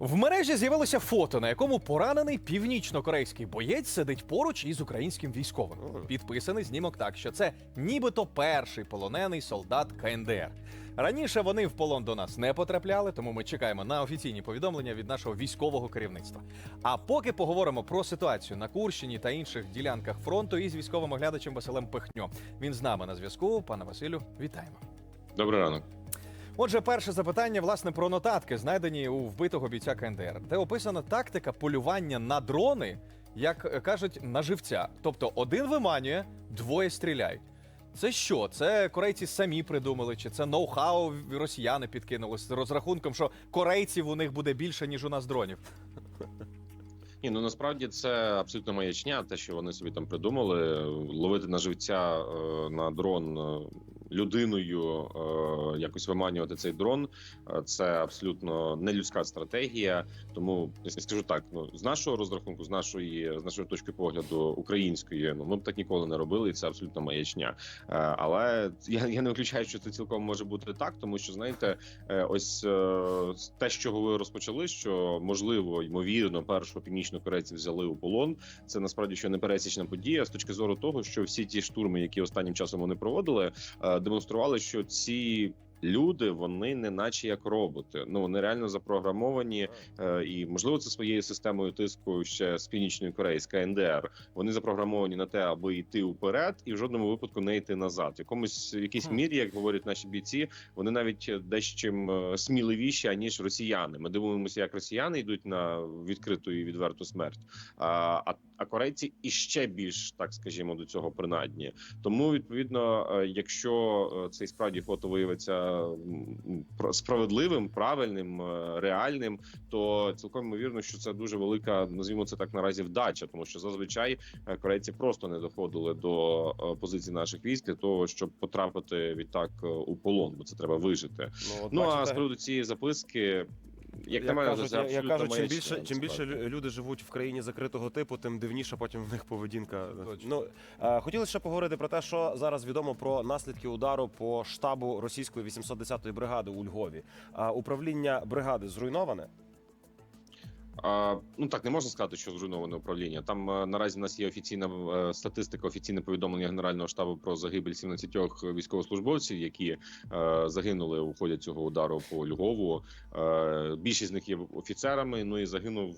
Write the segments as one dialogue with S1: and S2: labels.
S1: В мережі з'явилося фото, на якому поранений північно-корейський боєць сидить поруч із українським військовим. Підписаний знімок так, що це нібито перший полонений солдат КНДР. Раніше вони в полон до нас не потрапляли, тому ми чекаємо на офіційні повідомлення від нашого військового керівництва. А поки поговоримо про ситуацію на Курщині та інших ділянках фронту із військовим оглядачем Василем Пихньо. Він з нами на зв'язку. Пане Василю, вітаємо.
S2: Добрий ранок.
S1: Отже, перше запитання власне про нотатки, знайдені у вбитого бійця КНДР, де описана тактика полювання на дрони, як кажуть, на живця. Тобто один виманює, двоє стріляють. Це що? Це корейці самі придумали, чи це ноу-хау росіяни підкинули з розрахунком, що корейців у них буде більше, ніж у нас дронів.
S2: Ні, ну насправді це абсолютно маячня, те, що вони собі там придумали. Ловити на живця е, на дрон е, людиною, е, якось виманювати цей дрон. е, це абсолютно не людська стратегія. Тому я скажу так: ну з нашого розрахунку, з нашої з нашої точки погляду української, ну ми б так ніколи не робили, і це абсолютно маячня. Е, але я, я не виключаю, що це цілком може бути так, тому що знаєте, ось те, з чого ви розпочали, що можливо, ймовірно, першого північнокорейців взяли у полон. Це насправді ще не пересічна подія з точки зору того, що всі ті штурми, які останнім часом вони проводили, демонстрували, що ці. Люди, вони не наче як роботи. Ну вони реально запрограмовані, е, і можливо це своєю системою тиску ще з північної Кореї, з КНДР. Вони запрограмовані на те, аби йти вперед, і в жодному випадку не йти назад. В якомусь в якійсь мірі, як говорять наші бійці, вони навіть дещим сміливіші аніж росіяни. Ми дивимося, як росіяни йдуть на відкриту і відверту смерть. А, а, а корейці іще більш так скажімо до цього принадні. Тому відповідно, е, якщо е, цей справді фото виявиться справедливим, правильним, е, реальним, то цілком ймовірно, що це дуже велика, назвімо це так наразі вдача, тому що зазвичай е, корейці просто не доходили до е, позицій наших військ для того, щоб потрапити відтак у полон, бо це треба вижити.
S3: Ну,
S2: Ну а з приводу цієї записки, як, на мене,
S3: кажуть,
S2: це абсолютно
S3: кажу, чим більше, чим більше лю- люди живуть в країні закритого типу, тим дивніша потім в них поведінка. Ну е, хотілося ще поговорити про те, що зараз відомо про наслідки удару по штабу російської 810-ї бригади у Львові. А управління бригади зруйноване.
S2: Ну так не можна сказати, що зруйноване управління. Там е, наразі в нас є офіційна е, статистика, офіційне повідомлення Генерального штабу про загибель 17 військовослужбовців, які е, загинули у ході цього удару по Львову. Більшість з них є офіцерами. Ну і загинув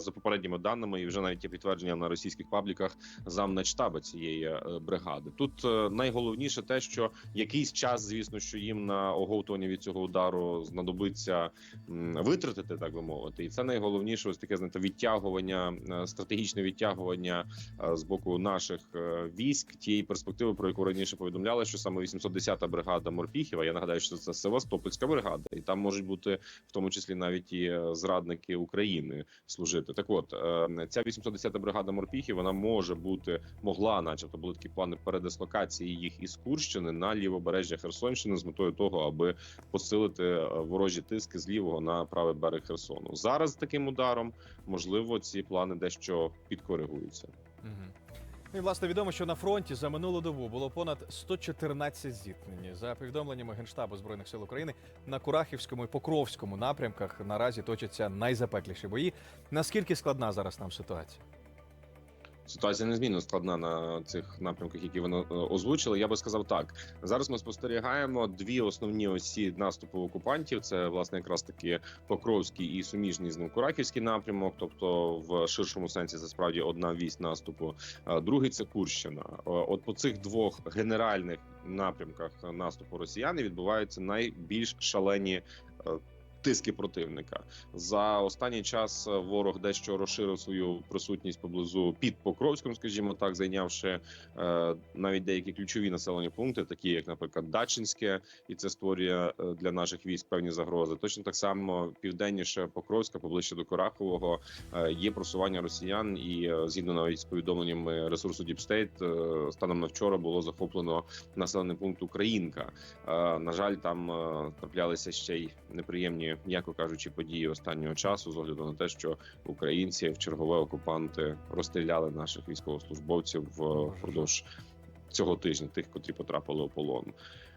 S2: за попередніми даними, і вже навіть є підтвердження на російських пабліках замначтаба цієї бригади. Тут найголовніше те, що якийсь час, звісно, що їм на оговтування від цього удару знадобиться витратити, так би мовити, і це найголовніше ось таке знаєте, відтягування, е, стратегічне відтягування е, з боку наших е, військ тієї перспективи, про яку раніше повідомляли, що саме 810-та бригада Морпіхіва. Я нагадаю, що це Севастопольська бригада, і там можуть бути в тому числі навіть і зрадники України служити. Так, от ця 810-та бригада Морпіхів вона може бути могла, начебто, були такі плани передислокації їх із Курщини на лівобережжя Херсонщини з метою того, аби посилити ворожі тиски з лівого на правий берег Херсону. Зараз таким ударом можливо ці плани дещо підкоригуються.
S1: Ну і власне відомо, що на фронті за минулу добу було понад 114 зіткнень. За повідомленнями Генштабу збройних сил України на Курахівському і Покровському напрямках наразі точаться найзапекліші бої. Наскільки складна зараз нам ситуація?
S2: Ситуація незмінно складна на цих напрямках, які вони е, озвучили. Я би сказав так. Зараз ми спостерігаємо дві основні осі наступу окупантів. Це власне якраз таки Покровський і суміжний з ним Курахівський напрямок. Тобто, в ширшому сенсі це справді одна вісь наступу. Другий це Курщина. Е, От по цих двох генеральних напрямках наступу росіяни відбуваються найбільш шалені. Тиски противника за останній час е, ворог дещо розширив свою присутність поблизу під Покровськом, скажімо так, зайнявши е, навіть деякі ключові населені пункти, такі як, наприклад, Дачинське, і це створює е, для наших військ певні загрози. Точно так само південніше Покровська, поближче до Корахового, е, є просування росіян, і е, згідно навіть з повідомленнями ресурсу State, е, станом на вчора було захоплено населений пункт Українка. Е, На жаль, там е, траплялися ще й неприємні, м'яко кажучи, події останнього часу, з огляду на те, що українці в чергове окупанти розстріляли наших військовослужбовців впродовж цього тижня, тих, котрі потрапили у полон.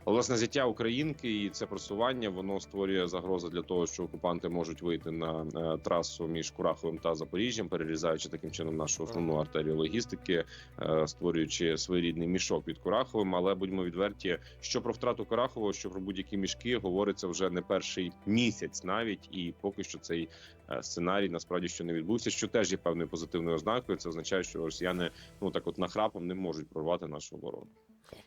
S2: Власне, зяття українки і це просування воно створює загрози для того, що окупанти можуть вийти на е, трасу між Кураховим та Запоріжжям, перерізаючи таким чином нашу основну артерію логістики, е, створюючи своєрідний мішок під Кураховим. Але будьмо відверті, що про втрату Курахового, що про будь-які мішки говориться вже не перший місяць, навіть і поки що цей е, сценарій насправді що не відбувся, що теж є певною позитивною ознакою. Це означає, що росіяни ну так от нахрапом не можуть прорвати нашу оборону.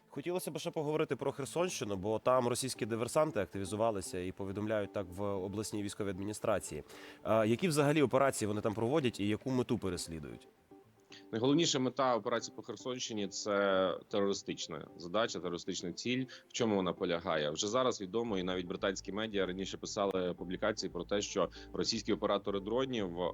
S3: Хотілося б ще поговорити про Херсонщину, бо там російські диверсанти активізувалися і повідомляють так в обласній військовій адміністрації. Які взагалі операції вони там проводять і яку мету переслідують?
S2: Найголовніша мета операції по Херсонщині це терористична задача, терористична ціль. В чому вона полягає? Вже зараз відомо, і навіть британські медіа раніше писали публікації про те, що російські оператори дронів е,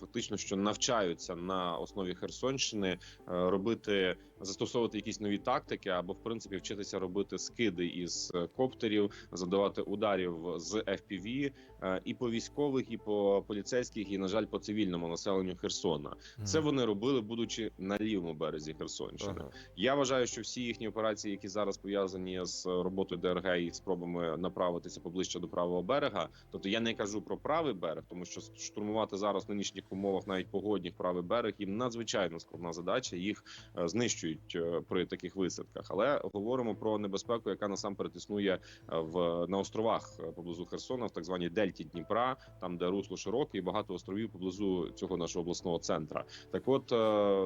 S2: фактично що навчаються на основі Херсонщини е, робити застосовувати якісь нові тактики, або в принципі вчитися робити скиди із коптерів, задавати ударів з FPV е, і по військових, і по поліцейських, і на жаль, по цивільному населенню Херсона. Це вони робили, будучи на лівому березі Херсонщини.
S3: Ага.
S2: Я вважаю, що всі їхні операції, які зараз пов'язані з роботою ДРГ і спробами направитися поближче до правого берега. Тобто я не кажу про правий берег, тому що штурмувати зараз в нинішніх умовах, навіть погодних правий берег, їм надзвичайно складна задача. Їх е, знищують е, при таких висадках. Але говоримо про небезпеку, яка насамперед існує е, в на островах поблизу Херсона, в так званій Дельті Дніпра, там де русло широке, і багато островів поблизу цього нашого обласного центра. Так, от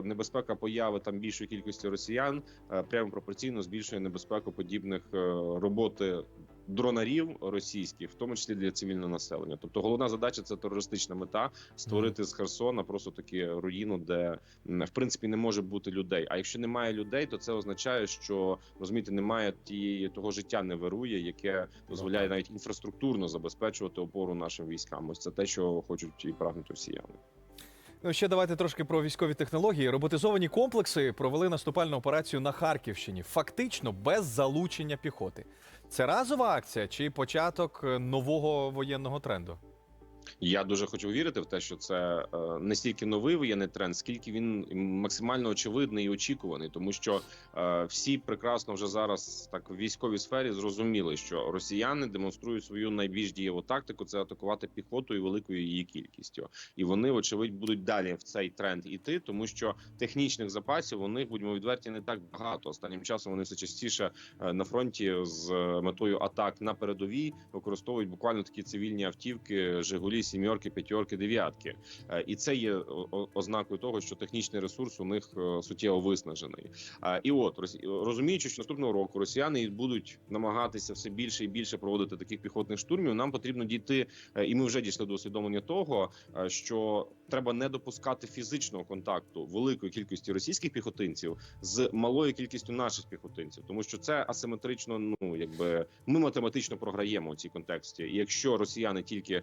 S2: небезпека появи там більшої кількості росіян е, прямо пропорційно збільшує небезпеку подібних е, роботи. Дронарів російських, в тому числі для цивільного населення, тобто головна задача це терористична мета створити з Херсона просто таку руїну, де в принципі не може бути людей. А якщо немає людей, то це означає, що розумієте, немає тієї того життя не вирує, яке дозволяє навіть інфраструктурно забезпечувати опору нашим військам. Ось це те, що хочуть і прагнуть росіяни.
S1: Ну, ще давайте трошки про військові технології. Роботизовані комплекси провели наступальну операцію на Харківщині, фактично без залучення піхоти. Це разова акція чи початок нового воєнного тренду?
S2: Я дуже хочу вірити в те, що це не стільки новий воєнний тренд, скільки він максимально очевидний і очікуваний, тому що е, всі прекрасно вже зараз так в військовій сфері зрозуміли, що росіяни демонструють свою найбільш дієву тактику це атакувати піхотою великою її кількістю, і вони, вочевидь, будуть далі в цей тренд іти, тому що технічних запасів у них будьмо відверті не так багато. Останнім часом вони все частіше е, на фронті з метою атак на передовій використовують буквально такі цивільні автівки Жигулі, сімьорки, п'ятерки, дев'ятки. Е, І це є ознакою того, що технічний ресурс у них е, суттєво виснажений. Е, І от розуміючи, що наступного року росіяни будуть намагатися все більше і більше проводити таких піхотних штурмів. Нам потрібно дійти, і ми вже дійшли до усвідомлення того, що треба не допускати фізичного контакту великої кількості російських піхотинців з малою кількістю наших піхотинців, тому що це асиметрично. Ну якби ми математично програємо у цій контексті. І якщо росіяни тільки е,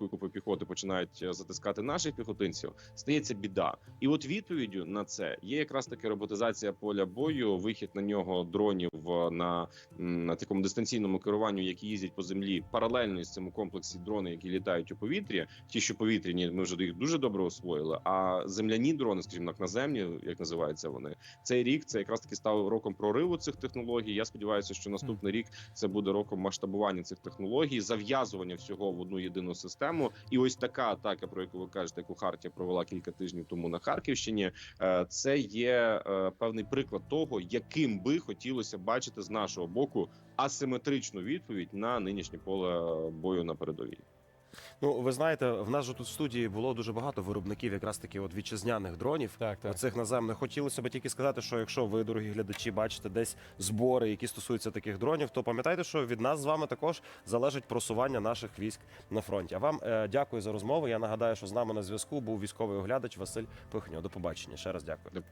S2: великою купою піхоти починають е, затискати наших піхотинців, стається біда. І от відповіддю на це є якраз таки роботизація поля бою, вихід на нього дронів е, на, на такому дистанційному керуванню, які їздять по землі, паралельно із цим комплексі дрони, які літають у повітрі. Ті, що повітряні, ми вже їх дуже добре освоїли. А земляні дрони, скажімо так, наземні, як називаються вони, цей рік це якраз таки став роком прориву цих технологій. Я сподіваюся, що наступний рік це буде роком масштабування цих технологій, зав'язування всього в одну єдину систему. І ось така атака, про яку ви кажете, яку Хартія провела кілька тижнів тому на Харківщині. е, Це є е, певний приклад того, яким би хотілося бачити з нашого боку асиметричну відповідь на нинішнє поле бою на передовій.
S3: Ну, ви знаєте, в нас же тут в студії було дуже багато виробників, якраз таки от вітчизняних дронів.
S1: Так, так.
S3: Цих наземних хотілося б тільки сказати, що якщо ви, дорогі глядачі, бачите десь збори, які стосуються таких дронів, то пам'ятайте, що від нас з вами також залежить просування наших військ на фронті. А вам е, дякую за розмову. Я нагадаю, що з нами на зв'язку був військовий оглядач Василь Пихньо. До побачення. Ще раз дякую.